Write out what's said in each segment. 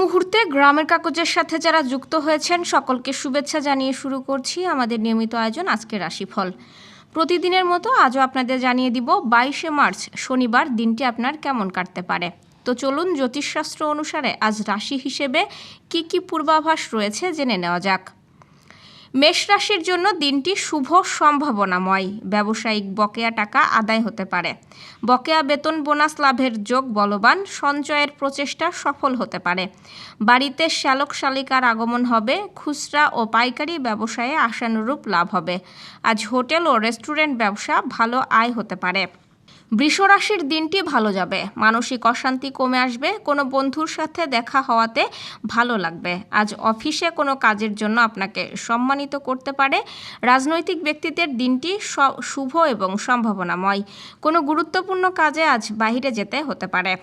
মুহূর্তে গ্রামের কাগজের সাথে যারা যুক্ত হয়েছেন, সকলকে শুভেচ্ছা জানিয়ে শুরু করছি আমাদের নিয়মিত আয়োজন আজকে রাশিফল। প্রতিদিনের মতো আজও আপনাদের জানিয়ে দিব, বাইশে মার্চ, শনিবার দিনটি আপনার কেমন কাটতে পারে? তো চলুন জ্যোতিষশাস্ত্র অনুসারে আজ রাশি হিসেবে কি কি পূর্বাভাস রয়েছে জেনে নেওয়া যাক। মেষ রাশির জন্য দিনটি শুভ সম্ভাবনাময়। ব্যবসায়িক বকেয়া টাকা আদায় হতে পারে। বকেয়া বেতন বোনাস লাভের যোগ বলবান, সঞ্চয়ের প্রচেষ্টা সফল হতে পারে। বাড়িতে শ্যালক শালিকার আগমন হবে, খুচরা ও পাইকারি ব্যবসায়ে আশানুরূপ লাভ হবে। আজ হোটেল ও রেস্টুরেন্ট ব্যবসা ভালো আয় হতে পারে। বৃষরাশির দিনটি ভালো যাবে। মানসিক অশান্তি কমে আসবে। কোনো বন্ধুর সাথে দেখা হওয়াতে ভালো লাগবে। আজ অফিসে কোনো কাজের জন্য আপনাকে সম্মানিত করতে পারে। রাজনৈতিক ব্যক্তিদের দিনটি শুভ এবং সম্ভাবনাময়। কোনো গুরুত্বপূর্ণ কাজে আজ বাহিরে যেতে হতে পারে।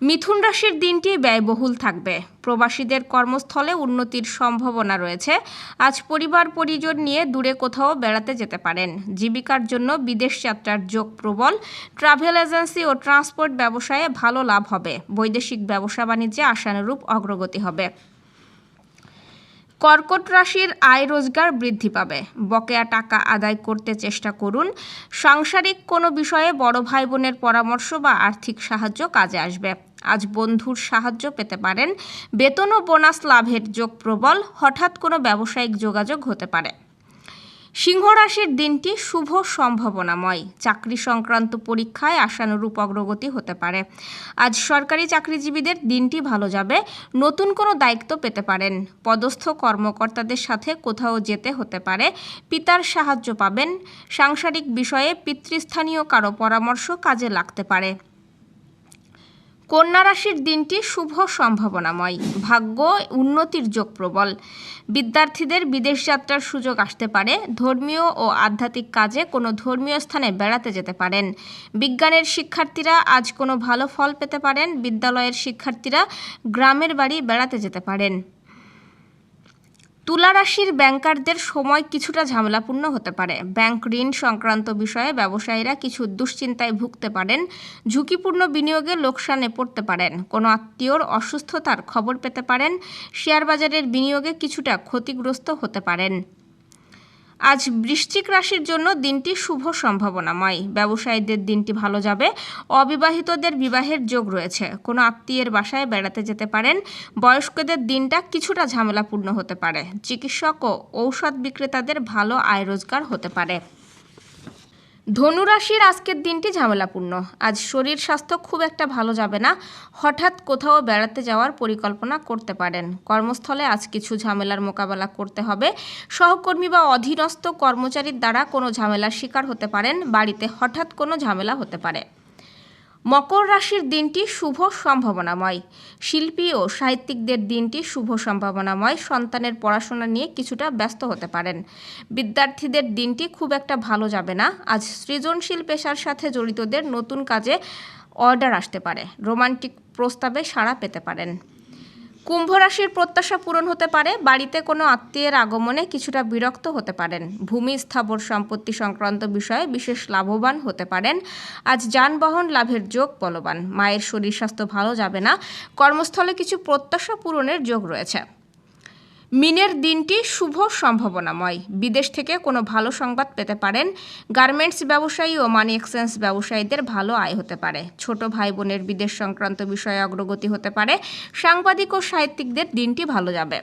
মিথুন রাশির দিনটি ব্যয়বহুল থাকবে। প্রবাসীদের কর্মস্থলে উন্নতির সম্ভাবনা রয়েছে। আজ পরিবার পরিজন নিয়ে দূরে কোথাও বেড়াতে যেতে পারেন। জীবিকার জন্য বিদেশ যাত্রার যোগ প্রবল। ট্রাভেল এজেন্সি ও ট্রান্সপোর্ট ব্যবসায়ে ভালো লাভ হবে। বৈদেশিক ব্যবসা বাণিজ্যে আশানুরূপ অগ্রগতি হবে। কর্কট রাশির আয় রোজগার বৃদ্ধি পাবে। বকেয়া টাকা আদায় করতে চেষ্টা করুন। সাংসারিক কোনো বিষয়ে বড় ভাই বোনের পরামর্শ বা আর্থিক সাহায্য কাজে আসবে। আজ বন্ধুর সাহায্য পেতে পারেন। বেতন ও বোনাস লাভের যোগ প্রবল, হঠাৎ কোনো ব্যবসায়িক যোগাযোগ হতে পারে। সিংহ রাশির দিনটি শুভ সম্ভাবনাময়। চাকরি সংক্রান্ত পরীক্ষায় আশানুরূপ অগ্রগতি হতে পারে। আজ সরকারি চাকরিজীবীদের দিনটি ভালো যাবে। নতুন কোনো দায়িত্ব পেতে পারেন। পদস্থ কর্মকর্তাদের সাথে কোথাও যেতে হতে পারে। পিতার সাহায্য পাবেন। সাংসারিক বিষয়ে পিতৃস্থানীয় কারও পরামর্শ কাজে লাগতে পারে। কন্যা রাশির দিনটি শুভ সম্ভাবনাময়। ভাগ্য, উন্নতির যোগ প্রবল। বিদ্যার্থীদের বিদেশ যাত্রার সুযোগ আসতে পারে। ধর্মীয় ও আধ্যাত্মিক কাজে কোনো ধর্মীয় স্থানে বেড়াতে যেতে পারেন। বিজ্ঞানের শিক্ষার্থীরা আজ কোনো ভালো ফল পেতে পারেন। বিদ্যালয়ের শিক্ষার্থীরা গ্রামের বাড়ি বেড়াতে যেতে পারেন। তুলা রাশির ব্যাংকারদের সময় কিছুটা ঝামেলাপূর্ণ হতে পারে। ব্যাংক ঋণ সংক্রান্ত বিষয়ে ব্যবসায়ীরা কিছু দুশ্চিন্তায় ভুগতে পারেন, ঝুঁকিপূর্ণ বিনিয়োগে লোকসানে পড়তে পারেন। কোনো আত্মীয়র অসুস্থতার খবর পেতে পারেন শেয়ার বাজারের বিনিয়োগে কিছুটা ক্ষতিগ্রস্ত হতে পারেন। আজ বৃশ্চিক রাশির জন্য দিনটি শুভ সম্ভাবনাময়। ব্যবসায়ীদের দিনটি ভালো যাবে। অবিবাহিতদের বিবাহের যোগ রয়েছে। কোনো আত্মীয়ের বাসায় বেড়াতে যেতে পারেন। বয়স্কদের দিনটা কিছুটা ঝামেলাপূর্ণ হতে পারে। চিকিৎসক ও ঔষধ বিক্রেতাদের ভালো আয় রোজগার হতে পারে। ধনুরাশির আজকের দিনটি ঝামেলাপূর্ণ। আজ শরীর স্বাস্থ্য খুব একটা ভালো যাবে না। হঠাৎ কোথাও বেড়াতে যাওয়ার পরিকল্পনা করতে পারেন। কর্মস্থলে আজ কিছু ঝামেলার মোকাবেলা করতে হবে। সহকর্মী বা অধীনস্থ কর্মচারীর দ্বারা কোনো ঝামেলার শিকার হতে পারেন। বাড়িতে হঠাৎ কোনো ঝামেলা হতে পারে। মকর রাশির দিনটি শুভ সম্ভাবনাময়। শিল্পী ও সাহিত্যিকদের দিনটি শুভ সম্ভাবনাময়। সন্তানের পড়াশোনা নিয়ে কিছুটা ব্যস্ত হতে পারেন। বিদ্যার্থীদের দিনটি খুব একটা ভালো যাবে না। আজ সৃজনশীল পেশার সাথে জড়িতদের নতুন কাজে অর্ডার আসতে পারে। রোমান্টিক প্রস্তাবে সাড়া পেতে পারেন। কুম্ভ রাশির প্রত্যাশা পূরণ হতে পারে, বাড়িতে কোনো আত্মীয়ের আগমনে কিছুটা বিরক্ত হতে পারেন। ভূমি স্থাবর সম্পত্তি সংক্রান্ত বিষয়ে বিশেষ লাভবান হতে পারেন। আজ যানবাহন লাভের যোগ বলবান। মায়ের শরীর স্বাস্থ্য ভালো যাবে না। কর্মস্থলে কিছু প্রত্যাশা পূরণের যোগ রয়েছে। মিনের দিনটি শুভ সম্ভাবনাময়। বিদেশ থেকে কোনো ভালো সংবাদ পেতে পারেন। গার্মেন্টস ব্যবসায়ী ও মানি এক্সচেঞ্জ ব্যবসায়ীদের ভালো আয় হতে পারে। ছোট ভাই বোনের বিদেশ সংক্রান্ত বিষয়ে অগ্রগতি হতে পারে। সাংবাদিক ও সাহিত্যিকদের দিনটি ভালো যাবে।